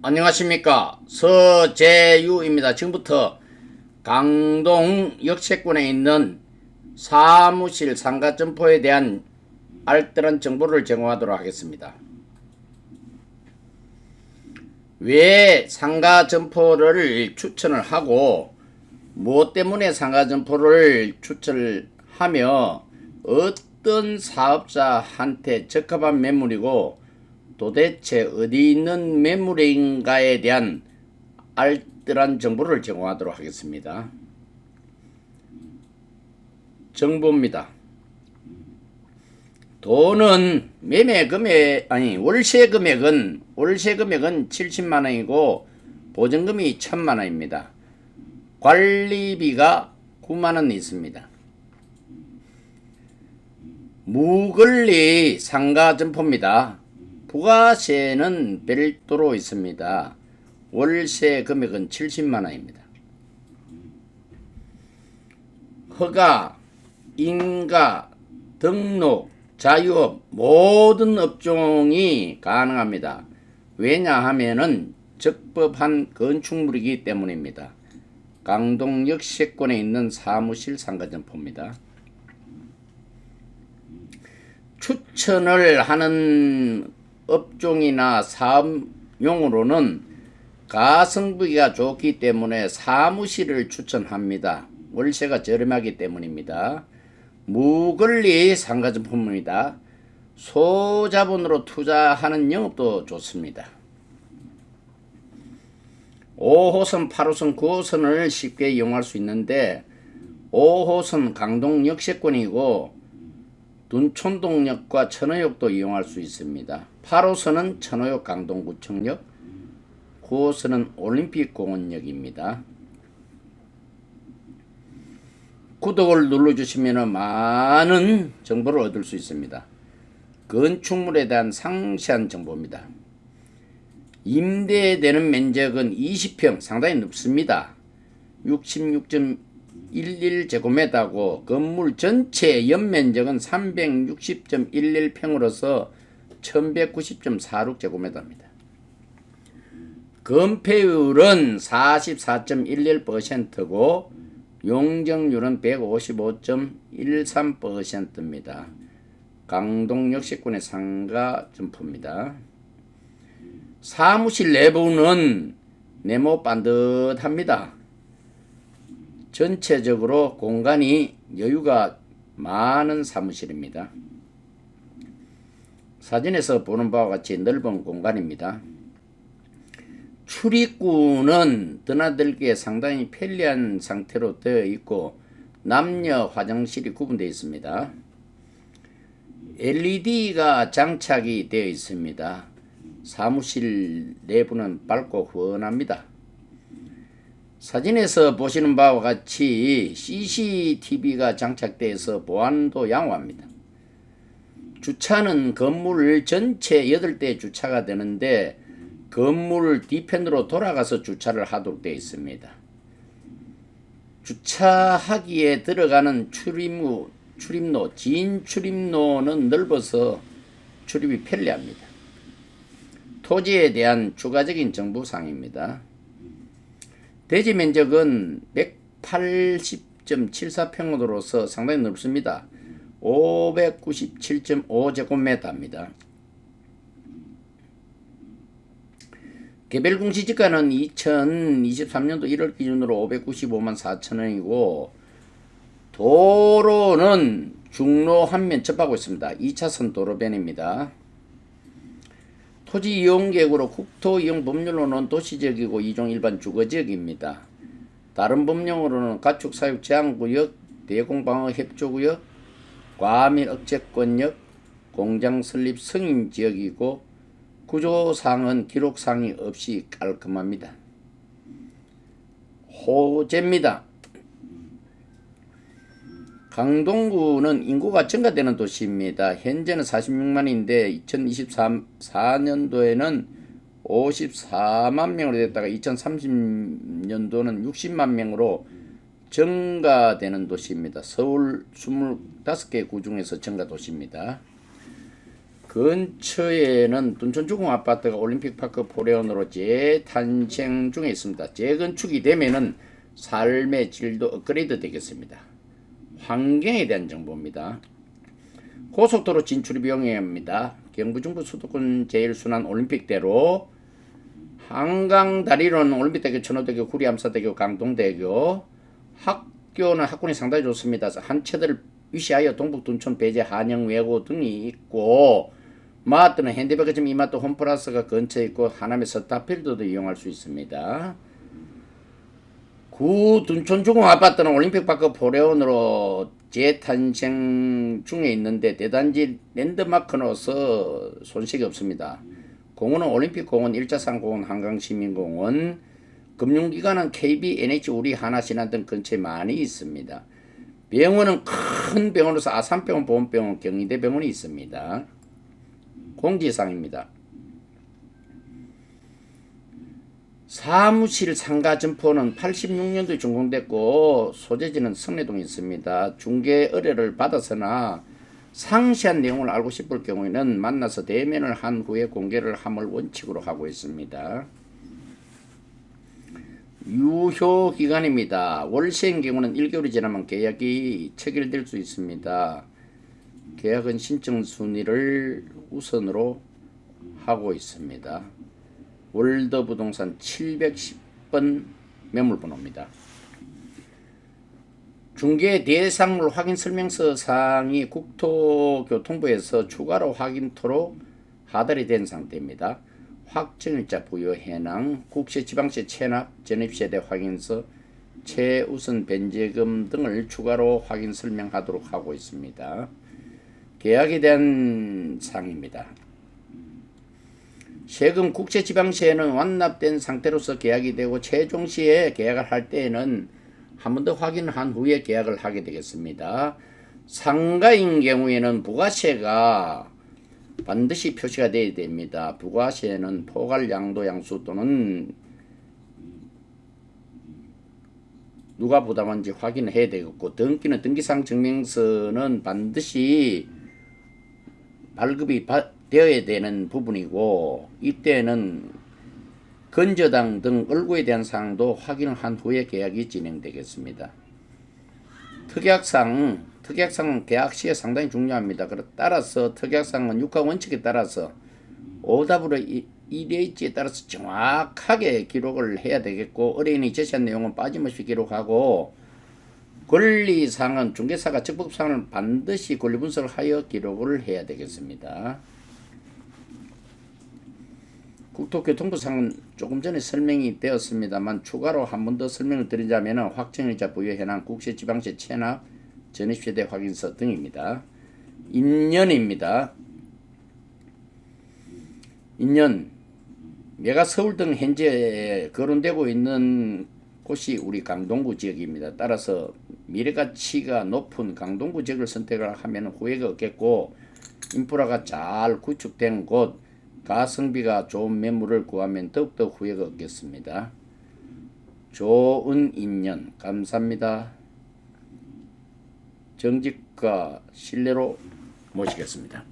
안녕하십니까 서재유입니다. 지금부터 강동 역세권에 있는 사무실 상가 점포에 대한 알뜰한 정보를 제공하도록 하겠습니다. 왜 상가 점포를 추천을 하고 무엇 때문에 상가 점포를 추천하며 어떤 사업자한테 적합한 매물이고 도대체 어디 있는 매물인가에 대한 알뜰한 정보를 제공하도록 하겠습니다. 정보입니다. 돈은 매매 금액 아니 월세 금액은 월세 금액은 70만 원이고 보증금이 1000만 원입니다. 관리비가 9만 원 있습니다. 무권리 상가 점포입니다. 부가세는 별도로 있습니다. 월세 금액은 70만 원입니다. 허가, 인가, 등록, 자유업 모든 업종이 가능합니다. 왜냐하면은 적법한 건축물이기 때문입니다. 강동 역 세권에 있는 사무실 상가점포입니다. 추천을 하는 업종이나 사업용으로는 가성비가 좋기 때문에 사무실을 추천합니다. 월세가 저렴하기 때문입니다. 무권리 상가점포입니다. 소자본으로 투자하는 영업도 좋습니다. 5호선, 8호선, 9호선을 쉽게 이용할 수 있는데 5호선 강동 역세권이고 둔촌동역과 천호역도 이용할 수 있습니다. 8호선은 천호역 강동구청역, 9호선은 올림픽공원역입니다. 구독을 눌러주시면 많은 정보를 얻을 수 있습니다. 건축물에 대한 상세한 정보입니다. 임대되는 면적은 20평 상당히 넓습니다. 66.11제곱미터고 건물 전체 연면적은 360.11평으로서 1190.46제곱미터입니다. 건폐율은 44.11%고 용적률은 155.13%입니다. 강동 역세권의 상가 점포입니다. 사무실 내부는 네모 반듯합니다. 전체적으로 공간이 여유가 많은 사무실입니다. 사진에서 보는 바와 같이 넓은 공간입니다. 출입구는 드나들기에 상당히 편리한 상태로 되어 있고 남녀 화장실이 구분되어 있습니다. LED가 장착이 되어 있습니다. 사무실 내부는 밝고 훤합니다. 사진에서 보시는 바와 같이 CCTV가 장착되어서 보안도 양호합니다. 주차는 건물 전체 8대 주차가 되는데 건물 뒤편으로 돌아가서 주차를 하도록 되어 있습니다. 주차하기에 들어가는 출입로, 출입로, 진 출입로는 넓어서 출입이 편리합니다. 토지에 대한 추가적인 정보사항입니다. 대지 면적은 180.74평으로서 상당히 넓습니다. 597.5제곱미터입니다. 개별 공시지가는 2023년도 1월 기준으로 595만 4천 원이고 도로는 중로 한 면 접하고 있습니다. 2차선 도로변입니다. 토지 이용 계획으로 국토 이용 법률로는 도시 지역이고 이종 일반 주거 지역입니다. 다른 법령으로는 가축 사육 제한 구역, 대공방어 협조 구역, 과밀 억제권역, 공장 설립 승인 지역이고 구조상은 기록상이 없이 깔끔합니다. 호재입니다. 강동구는 인구가 증가되는 도시입니다. 현재는 46만인데 2024년도에는 54만 명으로 됐다가 2030년도는 60만 명으로 증가되는 도시입니다. 서울 25개 구 중에서 증가 도시입니다. 근처에는 둔촌주공 아파트가 올림픽파크 포레온으로 재탄생 중에 있습니다. 재건축이 되면은 삶의 질도 업그레이드 되겠습니다. 환경에 대한 정보입니다. 고속도로 진출 비용입니다. 경부 중부 수도권 제일순환 올림픽대로 한강 다리로는 올림픽대교, 천호대교, 구리암사대교, 강동대교 학교는 학군이 상당히 좋습니다. 한 채들 위시하여 동북 둔촌 배제 한영 외고 등이 있고 마트는 현대백화점 이마트 홈플러스가 근처에 있고 하남의 서타필드도 이용할 수 있습니다. 구 둔촌주공 아파트는 올림픽파크 포레온으로 재탄생 중에 있는데 대단지 랜드마크로서 손색이 없습니다. 공원은 올림픽공원, 일자산공원, 한강시민공원, 금융기관은 KB, NH, 우리, 하나신한 등 근처에 많이 있습니다. 병원은 큰 병원으로서 아산병원, 보험병원, 경희대 병원이 있습니다. 공지사항입니다. 사무실 상가 점포는 86년도에 준공됐고 소재지는 성내동에 있습니다. 중개 의뢰를 받아서나 상세한 내용을 알고 싶을 경우에는 만나서 대면을 한 후에 공개를 함을 원칙으로 하고 있습니다. 유효 기간입니다. 월세인 경우는 1개월이 지나면 계약이 체결될 수 있습니다. 계약은 신청 순위를 우선으로 하고 있습니다. 월드부동산 710번 매물번호입니다. 중개 대상물 확인 설명서 사항이 국토교통부에서 추가로 확인토록 하달이 된 상태입니다. 확정일자 부여 해낭, 국세 지방세 체납, 전입세대 확인서, 최우선 변제금 등을 추가로 확인 설명하도록 하고 있습니다. 계약에 대한 사항입니다. 세금 국세 지방세는 완납된 상태로서 계약이 되고 최종 시에 계약을 할 때에는 한 번 더 확인한 후에 계약을 하게 되겠습니다. 상가인 경우에는 부가세가 반드시 표시가 되어야 됩니다. 부가세는 포괄 양도 양수 또는 누가 부담한지 확인해야 되겠고 등기는 등기상 증명서는 반드시 발급이 바, 되어야 되는 부분이고 이때는 건저당 등 얼굴에 대한 사항도 확인을 한 후에 계약이 진행되겠습니다. 특약상 특약상은 계약 시에 상당히 중요합니다. 따라서 특약상은 육하 원칙에 따라서 오답으로 EDH에 따라서 정확하게 기록을 해야 되겠고 의뢰인이 제시한 내용은 빠짐없이 기록하고 권리사항은 중개사가 적법사항을 반드시 권리 분석을 하여 기록을 해야 되겠습니다. 국토교통부 상은 조금 전에 설명이 되었습니다만 추가로 한 번 더 설명을 드리자면 확정일자 부여 현황 국세 지방세 체납 전입세대 확인서 등입니다. 인연입니다. 인연 내가 서울 등 현재 거론되고 있는 곳이 우리 강동구 지역입니다. 따라서 미래 가치가 높은 강동구 지역을 선택을 하면 후회가 없겠고 인프라가 잘 구축된 곳 가성비가 좋은 매물을 구하면 더욱더 후회가 없겠습니다. 좋은 인연 감사합니다. 정직과 신뢰로 모시겠습니다.